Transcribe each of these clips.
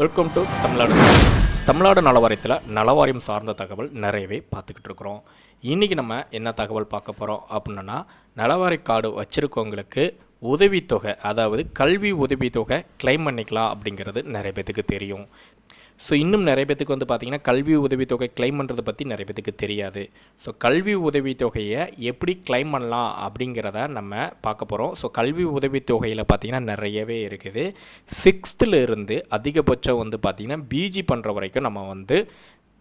Welcome to Tamil Nadu. Tamil Nadu நலவாரியத்தில் நலவாரியம் சார்ந்த தகவல் நிறையவே பார்த்துக்கிட்டு இருக்கிறோம். இன்றைக்கி நம்ம என்ன தகவல் பார்க்க போகிறோம் அப்படின்னா நலவாரி கார்டு வச்சுருக்கவங்களுக்கு உதவித்தொகை அதாவது கல்வி உதவித்தொகை கிளைம் பண்ணிக்கலாம் அப்படிங்கிறது நிறைய பேத்துக்கு தெரியும். ஸோ இன்னும் நிறைய பேத்துக்கு வந்து பார்த்திங்கன்னா கல்வி உதவித்தொகை கிளைம் பண்ணுறதை பற்றி நிறைய பேத்துக்கு தெரியாது. ஸோ கல்வி உதவித்தொகையை எப்படி கிளைம் பண்ணலாம் அப்படிங்கிறத நம்ம பார்க்க போகிறோம் ஸோ கல்வி உதவித்தொகையில் பார்த்திங்கன்னா நிறையவே இருக்குது. சிக்ஸ்த்துலேருந்து அதிகபட்சம் வந்து பார்த்திங்கன்னா பிஜி பண்ணுற வரைக்கும் நம்ம வந்து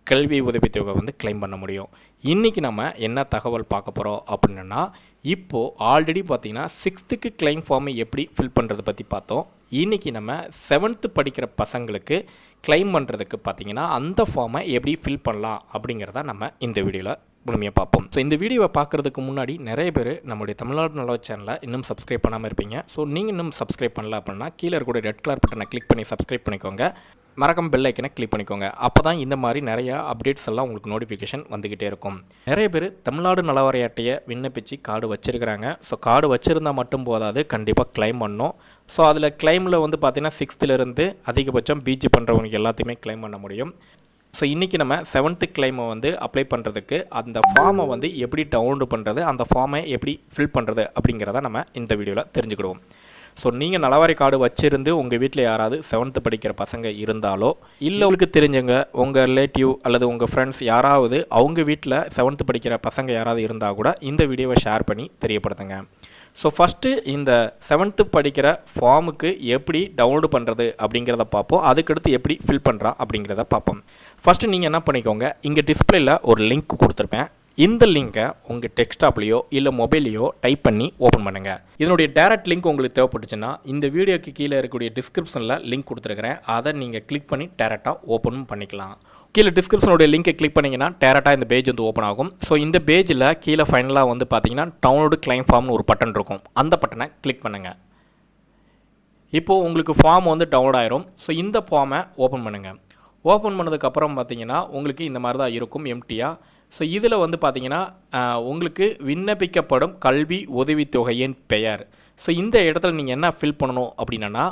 கல்வி உதவித்தொகை வந்து கிளைம் பண்ண முடியும். இன்றைக்கி நம்ம என்ன தகவல் பார்க்க போகிறோம் அப்படின்னா இப்போது ஆல்ரெடி பார்த்திங்கன்னா சிக்ஸ்த்துக்கு கிளைம் ஃபார்மை எப்படி ஃபில் பண்ணுறதை பற்றி பார்த்தோம். இன்றைக்கி நம்ம செவன்த்து படிக்கிற பசங்களுக்கு கிளைம் பண்ணுறதுக்கு பார்த்தீங்கன்னா அந்த ஃபார்மை எப்படி ஃபில் பண்ணலாம் அப்படிங்கிறத நம்ம இந்த வீடியோவில் முழுமையாக பார்ப்போம். ஸோ இந்த வீடியோவை பார்க்குறதுக்கு முன்னாடி நிறைய பேர் நம்மளுடைய தமிழ்நாடு நல்ல சேனலை இன்னும் சப்ஸ்கிரைப் பண்ணாமல் இருப்பீங்க. ஸோ நீங்கள் இன்னும் சப்ஸ்கிரைப் பண்ணல அப்படின்னா கீழே இருக்கக்கூடிய ரெட் கலர் பட்டனை கிளிக் பண்ணி சப்ஸ்கிரைப் பண்ணிக்கோங்க. மறக்காம பெல் ஐக்கனை கிளிக் பண்ணிக்கோங்க. அப்போ தான் இந்த மாதிரி நிறையா அப்டேட்ஸ் எல்லாம் உங்களுக்கு நோட்டிஃபிகேஷன் வந்துக்கிட்டே இருக்கும். நிறைய பேர் தமிழ்நாடு நலவரையாட்டையை அட்டையை விண்ணப்பிச்சு கார்டு வச்சுருக்கிறாங்க. ஸோ கார்டு வச்சுருந்தா மட்டும் போதாது கண்டிப்பாக கிளைம் பண்ணணும் ஸோ அதில் கிளைமில் வந்து பார்த்திங்கன்னா சிக்ஸ்த்துலேருந்து அதிகபட்சம் பிஜி பண்ணுறவங்க எல்லாத்தையுமே கிளைம் பண்ண முடியும். ஸோ இன்றைக்கி நம்ம செவன்த்து கிளைமை வந்து அப்ளை பண்ணுறதுக்கு அந்த ஃபார்மை வந்து எப்படி டவுன்லோடு பண்ணுறது அந்த ஃபார்மை எப்படி ஃபில் பண்ணுறது அப்படிங்கிறத நம்ம இந்த வீடியோவில் தெரிஞ்சுக்கிடுவோம். ஸோ நீங்கள் நலவாரி கார்டு வச்சுருந்து உங்கள் வீட்டில் யாராவது செவன்த்து படிக்கிற பசங்க இருந்தாலோ இல்லை உங்களுக்கு தெரிஞ்சவங்க உங்கள் ரிலேட்டிவ் அல்லது உங்கள் ஃப்ரெண்ட்ஸ் யாராவது அவங்க வீட்டில் செவன்த்து படிக்கிற பசங்க யாராவது இருந்தால் கூட இந்த வீடியோவை ஷேர் பண்ணி தெரியப்படுத்துங்க. ஸோ ஃபஸ்ட்டு இந்த செவன்த்து படிக்கிற ஃபார்முக்கு எப்படி டவுன்லோடு பண்ணுறது அப்படிங்கிறத பார்ப்போம். அதுக்கடுத்து எப்படி ஃபில் பண்ணுறா அப்படிங்கிறத பார்ப்போம். ஃபஸ்ட்டு நீங்கள் என்ன பண்ணிக்கோங்க இங்கே டிஸ்பிளேயில் ஒரு லிங்க் கொடுத்துருப்பேன். இந்த லிங்கை உங்கள் டெக்ஸ்டாப்லேயோ இல்லை மொபைல்லையோ டைப் பண்ணி ஓப்பன் பண்ணுங்கள் இதனுடைய டேரக்ட் லிங்க் உங்களுக்கு தேவைப்பட்டுச்சுன்னா இந்த வீடியோக்கு கீழே இருக்கக்கூடிய டிஸ்கிரிப்ஷனில் லிங்க் கொடுத்துருக்குறேன். அதை நீங்கள் கிளிக் பண்ணி டேரெக்டாக ஓப்பனும் பண்ணிக்கலாம். கீழே டிஸ்கிரிப்ஷனோடைய லிங்கை கிளிக் பண்ணிங்கன்னா டேரெக்டாக இந்த பேஜ் வந்து ஓப்பன் ஆகும். ஸோ இந்த பேஜில் கீழே ஃபைனலாக வந்து பார்த்தீங்கன்னா டவுன்லோடு கிளைம் ஃபார்ம்னு ஒரு பட்டன் இருக்கும். அந்த பட்டனை கிளிக் பண்ணுங்கள் இப்போது உங்களுக்கு ஃபார்ம் வந்து டவுன்லோட் ஆயிரும். ஸோ இந்த ஃபார்மை ஓப்பன் பண்ணுங்கள் ஓப்பன் பண்ணதுக்கப்புறம் பார்த்தீங்கன்னா உங்களுக்கு இந்த மாதிரி தான் இருக்கும் எம்டியாக ஸோ இதில் வந்து பார்த்தீங்கன்னா உங்களுக்கு விண்ணப்பிக்கப்படும் கல்வி உதவித்தொகையின் பெயர். ஸோ இந்த இடத்துல நீங்கள் என்ன ஃபில் பண்ணணும் அப்படின்னா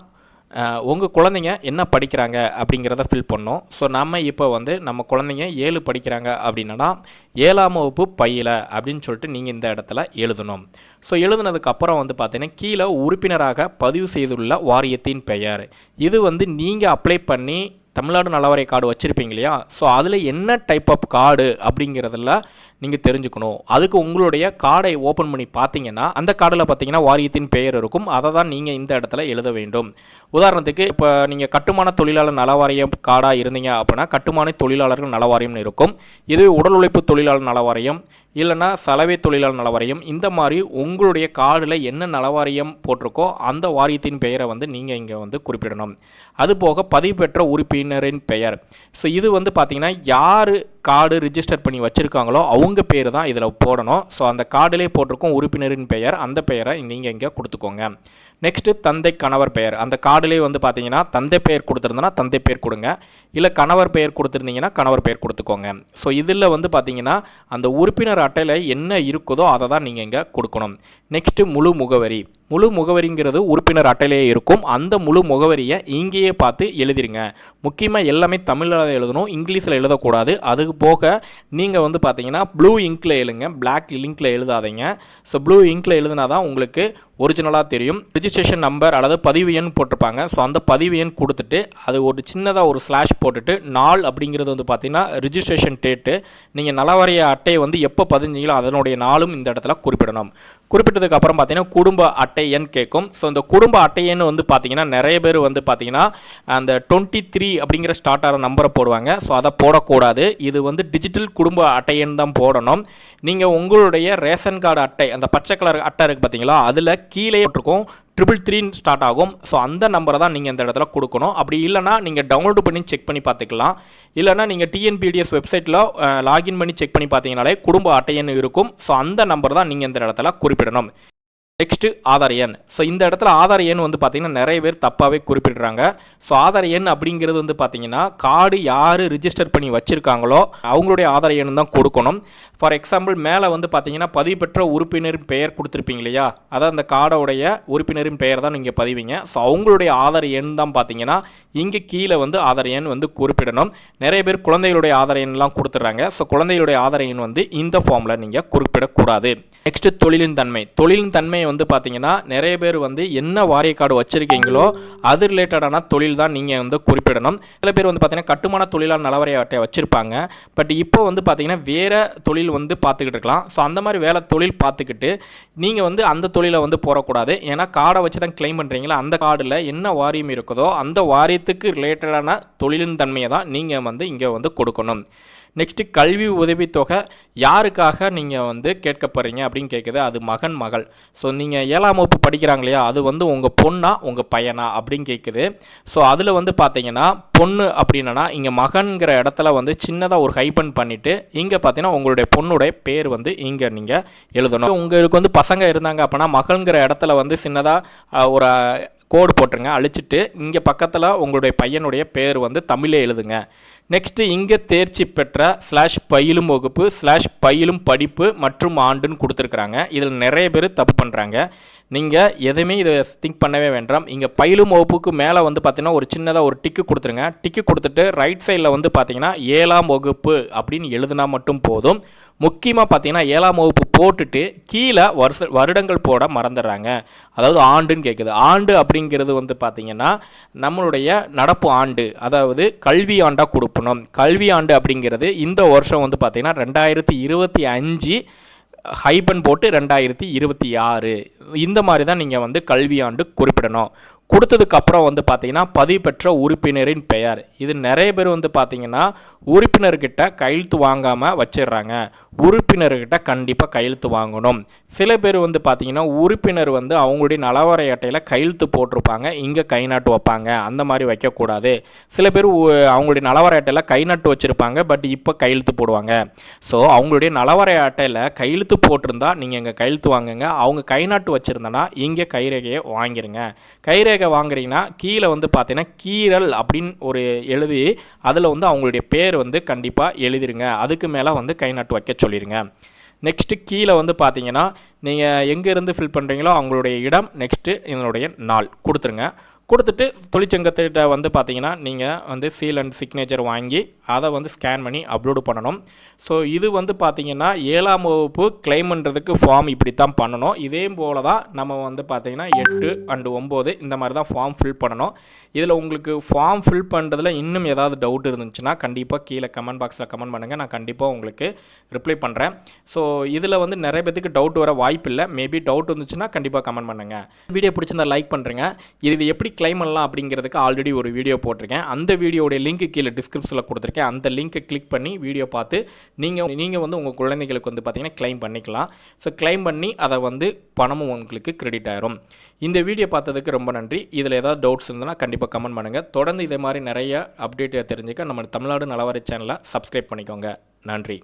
உங்கள் குழந்தைங்க என்ன படிக்கிறாங்க அப்படிங்கிறத ஃபில் பண்ணோம். ஸோ நம்ம இப்போ வந்து நம்ம குழந்தைங்க ஏழு படிக்கிறாங்க அப்படின்னா ஏழாம் வகுப்பு பையில அப்படின்னு சொல்லிட்டு நீங்கள் இந்த இடத்துல எழுதணும். ஸோ எழுதுனதுக்கப்புறம் வந்து பார்த்தீங்கன்னா கீழே உறுப்பினராக பதிவு செய்துள்ள வாரியத்தின் பெயர். இது வந்து நீங்கள் அப்ளை பண்ணி தமிழ்நாடு நலவரை கார்டு வச்சுருப்பீங்க இல்லையா? ஸோ அதில் என்ன டைப் ஆஃப் கார்டு அப்படிங்கிறதுல நீங்கள் தெரிஞ்சுக்கணும். அதுக்கு உங்களுடைய கார்டை ஓப்பன் பண்ணி பார்த்தீங்கன்னா அந்த கார்டில் பார்த்தீங்கன்னா வாரியத்தின் பெயர் இருக்கும். அதை தான் நீங்கள் இந்த இடத்துல எழுத வேண்டும். உதாரணத்துக்கு இப்போ நீங்கள் கட்டுமான தொழிலாளர் நலவாரியம் கார்டாக இருந்தீங்க அப்படின்னா கட்டுமான தொழிலாளர்கள் நலவாரியம்னு இருக்கும். இதுவே உடல் உழைப்பு தொழிலாளர் நலவாரியம் இல்லைன்னா சலவை தொழிலாளர் நலவாரியம் இந்த மாதிரி உங்களுடைய கார்டில் என்ன நலவாரியம் போட்டிருக்கோ அந்த வாரியத்தின் பெயரை வந்து நீங்கள் இங்கே வந்து குறிப்பிடணும். அதுபோக பதிவு பெற்ற உறுப்பினரின் பெயர். ஸோ இது வந்து பார்த்திங்கன்னா யார் கார்டு ரிஜிஸ்டர் பண்ணி வச்சுருக்காங்களோ அவங்க பேர் தான் இதில் போடணும். ஸோ அந்த கார்டிலே போட்டிருக்கோம் உறுப்பினரின் பெயர் அந்த பெயரை நீங்கள் இங்கே கொடுத்துக்கோங்க. நெக்ஸ்ட்டு தந்தை கணவர் பெயர். அந்த கார்டிலே வந்து பார்த்தீங்கன்னா தந்தை பெயர் கொடுத்துருந்தனா தந்தை பெயர் கொடுங்க. இல்லை கணவர் பெயர் கொடுத்துருந்தீங்கன்னா கணவர் பெயர் கொடுத்துக்கோங்க. ஸோ இதில் வந்து பார்த்தீங்கன்னா அந்த உறுப்பினர் அட்டையில் என்ன இருக்குதோ அதை தான் நீங்கள் இங்கே கொடுக்கணும். நெக்ஸ்ட்டு முழு முகவரி. முழு முகவரிங்கிறது உறுப்பினர் அட்டையிலேயே இருக்கும். அந்த முழு முகவரியை இங்கேயே பார்த்து எழுதிருங்க. முக்கியமாக எல்லாமே தமிழில் எழுதணும் இங்கிலீஷில் எழுதக்கூடாது. அது போக நீங்கள் வந்து பார்த்தீங்கன்னா ப்ளூ இங்கில் எழுங்க. பிளாக் லிங்கில் எழுதாதீங்க. ஸோ ப்ளூ இங்கில் எழுதுனா தான் உங்களுக்கு ஒரிஜினலாக தெரியும். ரிஜிஸ்ட்ரேஷன் நம்பர் அல்லது பதிவு எண் போட்டிருப்பாங்க. ஸோ அந்த பதிவு எண் கொடுத்துட்டு அது ஒரு சின்னதாக ஒரு ஸ்லாஷ் போட்டுட்டு நாள் அப்படிங்கிறது வந்து பார்த்தீங்கன்னா ரிஜிஸ்ட்ரேஷன் டேட்டு நீங்கள் நலவரைய அட்டையை வந்து எப்போ பதிஞ்சீங்களோ அதனுடைய நாளும் இந்த இடத்துல குறிப்பிடணும். குறிப்பிட்டதுக்கு அப்புறம் பார்த்தீங்கன்னா குடும்ப அட்டை எண் கேட்கும். ஸோ இந்த குடும்ப அட்டை எண் வந்து பார்த்தீங்கன்னா நிறைய பேர் வந்து பார்த்தீங்கன்னா அந்த டுவெண்ட்டி த்ரீ அப்படிங்கிற ஸ்டார்ட் ஆகிற நம்பரை போடுவாங்க. ஸோ அதை போடக்கூடாது. இது வந்து டிஜிட்டல் குடும்ப அட்டை எண் தான் போடணும். நீங்கள் உங்களுடைய ரேஷன் கார்டு அட்டை அந்த பச்சை கலர் அட்டை இருக்குது பார்த்தீங்களா அதில் கீழே இருக்கும் ட்ரிபிள் த்ரீன்னு ஸ்டார்ட் ஆகும். ஸோ அந்த நம்பரை தான் நீங்கள் இந்த இடத்துல கொடுக்கணும். அப்படி இல்லைனா நீங்கள் டவுன்லோடு பண்ணி செக் பண்ணி பார்த்துக்கலாம். இல்லைனா நீங்கள் டிஎன்பிடிஎஸ் வெப்சைட்டில் லாகின் பண்ணி செக் பண்ணி பார்த்தீங்கனாலே குடும்ப அட்டையன்னு இருக்கும். ஸோ அந்த நம்பர் தான் நீங்கள் இந்த இடத்துல குறிப்பிடணும். நெக்ஸ்ட்டு ஆதார் எண். ஸோ இந்த இடத்துல ஆதார் எண் வந்து பார்த்தீங்கன்னா நிறைய பேர் தப்பாகவே குறிப்பிடுறாங்க. ஸோ ஆதார் எண் அப்படிங்கிறது வந்து பார்த்திங்கன்னா கார்டு யார் ரிஜிஸ்டர் பண்ணி வச்சுருக்காங்களோ அவங்களுடைய ஆதார் எண் தான் கொடுக்கணும். ஃபார் எக்ஸாம்பிள் மேலே வந்து பார்த்தீங்கன்னா பதிவு பெற்ற உறுப்பினரின் பெயர் கொடுத்துருப்பீங்க இல்லையா? அதான் அந்த கார்டோடைய உறுப்பினரின் பெயர் தான் நீங்கள் பதிவிங்க. ஸோ அவங்களுடைய ஆதார் எண் தான் பார்த்தீங்கன்னா இங்கே கீழே வந்து ஆதார் எண் வந்து குறிப்பிடணும். நிறைய பேர் குழந்தைகளுடைய ஆதார் எண்லாம் கொடுத்துட்றாங்க. ஸோ குழந்தைகளுடைய ஆதார் எண் வந்து இந்த ஃபார்மில் நீங்கள் குறிப்பிடக்கூடாது. நெக்ஸ்ட்டு தொழிலின் தன்மை. தொழிலின் தன்மை வந்து பார்த்தீங்கன்னா நிறைய பேர் வந்து என்ன வாரிய கார்டு வச்சுருக்கீங்களோ அது ரிலேட்டடான தொழில் தான் நீங்கள் வந்து குறிப்பிடணும். சில பேர் வந்து பார்த்தீங்கன்னா கட்டுமான தொழிலாளர் நலவரை அட்டை வச்சுருப்பாங்க. பட் இப்போ வந்து பார்த்தீங்கன்னா வேறு தொழில் வந்து பார்த்துக்கிட்டு இருக்கலாம். ஸோ அந்த மாதிரி வேலை தொழில் பார்த்துக்கிட்டு நீங்கள் வந்து அந்த தொழிலை வந்து போடக்கூடாது. ஏன்னா கார்டை வச்சு தான் கிளைம் பண்ணுறீங்களா அந்த கார்டில் என்ன வாரியம் இருக்குதோ அந்த வாரியத்துக்கு ரிலேட்டடான தொழிலின் தன்மையை தான் நீங்கள் வந்து இங்கே வந்து கொடுக்கணும். நெக்ஸ்ட்டு கல்வி உதவித்தொகை யாருக்காக நீங்கள் வந்து கேட்க போகிறீங்க அப்படின்னு கேட்குது அது மகன் மகள். ஸோ நீங்கள் ஏழாம் வகுப்பு படிக்கிறாங்க இல்லையா அது வந்து உங்கள் பொண்ணா உங்கள் பையனா? அப்படின்னு கேட்குது ஸோ அதில் வந்து பார்த்தீங்கன்னா பொண்ணு அப்படின்னா இங்கே மகன்கிற இடத்துல வந்து சின்னதாக ஒரு ஹைபன் பண்ணிவிட்டு இங்கே பார்த்தீங்கன்னா உங்களுடைய பொண்ணுடைய பேர் வந்து இங்கே நீங்கள் எழுதணும். உங்களுக்கு வந்து பசங்க இருந்தாங்க அப்படின்னா மகள்ங்கிற இடத்துல வந்து சின்னதாக ஒரு கோடு போட்டுருங்க. அழிச்சிட்டு இங்கே பக்கத்தில் உங்களுடைய பையனுடைய பேர் வந்து தமிழே எழுதுங்க. நெக்ஸ்ட்டு இங்கே தேர்ச்சி பெற்ற ஸ்லாஷ் பயிலும் வகுப்பு ஸ்லாஷ் பயிலும் படிப்பு மற்றும் ஆண்டுன்னு கொடுத்துருக்குறாங்க. இதில் நிறைய பேர் தப்பு பண்ணுறாங்க நீங்கள் எதுவுமே இதை திங்க் பண்ணவே வேண்டாம். இங்கே பயிலும் வகுப்புக்கு மேலே வந்து பார்த்தீங்கன்னா ஒரு சின்னதாக ஒரு டிக்கு கொடுத்துருங்க. டிக்கு கொடுத்துட்டு ரைட் சைடில் வந்து பார்த்தீங்கன்னா ஏழாம் வகுப்பு அப்படின்னு எழுதுனா மட்டும் போதும். முக்கியமாக பார்த்தீங்கன்னா ஏழாம் வகுப்பு போட்டுட்டு கீழே வருஷ வருடங்கள் போட மறந்துடுறாங்க. அதாவது ஆண்டுன்னு கேட்குது ஆண்டு அப்படிங்கிறது வந்து பார்த்தீங்கன்னா நம்மளுடைய நடப்பு ஆண்டு அதாவது கல்வி ஆண்டாக கொடுப்போம். கல்வி ஆண்டு அப்படிங்கிறது இந்த வருஷம் வந்து பார்த்திங்கன்னா ரெண்டாயிரத்தி இருபத்தி அஞ்சு ஹைபன் போட்டு ரெண்டாயிரத்தி இருபத்தி ஆறு. இந்த மாதிரி தான் நீங்கள் வந்து கல்வியாண்டு குறிப்பிடணும். கொடுத்ததுக்கப்புறம் வந்து பார்த்தீங்கன்னா பதிவு பெற்ற உறுப்பினரின் பெயர். இது நிறைய பேர் வந்து பார்த்தீங்கன்னா உறுப்பினர்கிட்ட கையெழுத்து வாங்காமல் வச்சிடுறாங்க. உறுப்பினர்கிட்ட கண்டிப்பாக கையெழுத்து வாங்கணும். சில பேர் வந்து பார்த்தீங்கன்னா உறுப்பினர் வந்து அவங்களுடைய நலவரை அட்டையில் கையெழுத்து போட்டிருப்பாங்க. இங்கே கை நாட்டு வைப்பாங்க. அந்த மாதிரி வைக்கக்கூடாது. சில பேர் உ- அவங்களுடைய நலவரை அட்டையில் கை நாட்டு வச்சுருப்பாங்க. பட் இப்போ கையெழுத்து போடுவாங்க. ஸோ அவங்களுடைய நலவரை அட்டையில் கையெழுத்து போட்டிருந்தா நீங்கள் இங்கே கையெழுத்து வாங்குங்க. அவங்க கை நாட்டு வச்சுருந்தனா இங்கே கைரேகையை வாங்கிருங்க. கைரேகை வாங்குறீங்கன்னா கீழே வந்து பார்த்தீங்கன்னா கீரல் அப்படின்னு ஒரு எழுதி அதில் வந்து அவங்களுடைய பேர் வந்து கண்டிப்பாக எழுதிருங்க. அதுக்கு மேலே வந்து கை நட்டு வைக்க சொல்லிடுங்க நெக்ஸ்ட்டு கீழே வந்து பார்த்தீங்கன்னா நீங்கள் எங்கேருந்து ஃபில் பண்ணுறீங்களோ அவங்களுடைய இடம் நெக்ஸ்ட்டு இதனுடைய நாள். கொடுத்துருங்க. கொடுத்துட்டு தொழிற்சங்கத்திட்ட வந்து பார்த்தீங்கன்னா நீங்கள் வந்து சீல் அண்ட் சிக்னேச்சர் வாங்கி அதை வந்து ஸ்கேன் பண்ணி அப்லோடு பண்ணணும். ஸோ இது வந்து பார்த்தீங்கன்னா ஏழாம் வகுப்பு claim பண்ணுறதுக்கு ஃபார்ம் இப்படி தான் பண்ணணும். இதே போல தான் நம்ம வந்து பார்த்தீங்கன்னா எட்டு அண்டு ஒம்பது இந்த மாதிரி தான் ஃபார்ம் ஃபில் பண்ணணும். இதில் உங்களுக்கு ஃபார்ம் ஃபில் பண்ணுறதுல இன்னும் ஏதாவது டவுட் இருந்துச்சுன்னா கண்டிப்பாக கீழே கமெண்ட் பாக்ஸில் கமெண்ட் பண்ணுங்கள் நான் கண்டிப்பாக உங்களுக்கு ரிப்ளை பண்ணுறேன் ஸோ இதில் வந்து நிறைய பேத்துக்கு டவுட் வர வாய்ப்பு இல்லை. மேபி டவுட் இருந்துச்சுன்னா கண்டிப்பாக கமெண்ட் பண்ணுங்கள் வீடியோ பிடிச்சிருந்தா லைக் பண்ணுறேங்க இது எப்படி கிளைம் பண்ணலாம் அப்படிங்கிறதுக்கு ஆல்ரெடி ஒரு வீடியோ போட்டிருக்கேன். அந்த வீடியோடைய லிங்க் கீழே டிஸ்கிரிப்ஷனில் கொடுத்துருக்கேன். அந்த லிங்க்கை கிளிக் பண்ணி வீடியோ பார்த்து நீங்கள் நீங்கள் வந்து உங்கள் குழந்தைகளுக்கு வந்து பார்த்தீங்கன்னா கிளைம் பண்ணிக்கலாம். ஸோ கிளைம் பண்ணி அதை வந்து பணமும் உங்களுக்கு கிரெடிட் ஆயிரும். இந்த வீடியோ பார்த்ததுக்கு ரொம்ப நன்றி. இதில் ஏதாவது டவுட்ஸ் இருந்ததுன்னா கண்டிப்பாக கமெண்ட் பண்ணுங்கள் தொடர்ந்து இதே மாதிரி நிறைய அப்டேட் தெரிஞ்சுக்க நம்ம தமிழ்நாடு நலவாரி சேனலை சப்ஸ்கிரைப் பண்ணிக்கோங்க. நன்றி.